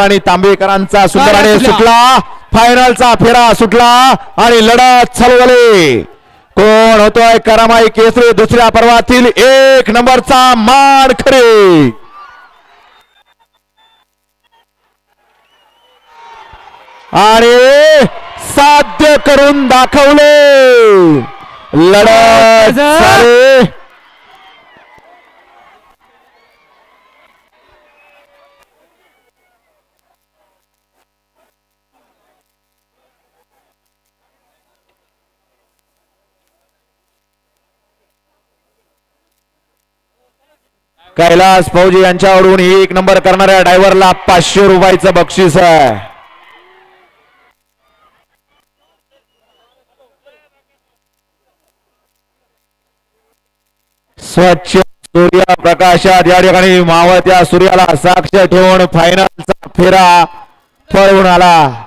आणि तांबेकरांचा सुंदराने सुटला. सुटला. फायनलचा फेरा सुटला आणि लढत चालू झाली. कोण होतोय करामाई केसरी दुसऱ्या पर्वातील एक नंबरचा मान खरे आणि साध्य करून दाखवले. लढत कैलास फौजी यांच्याकडून एक नंबर करणाऱ्या ड्रायव्हरला पाचशे रुपयाचं बक्षीस आहे. स्वच्छ सूर्यप्रकाशात या ठिकाणी मावळत्या सूर्याला साक्ष ठेवून फायनलचा फेरा ठरवून आला.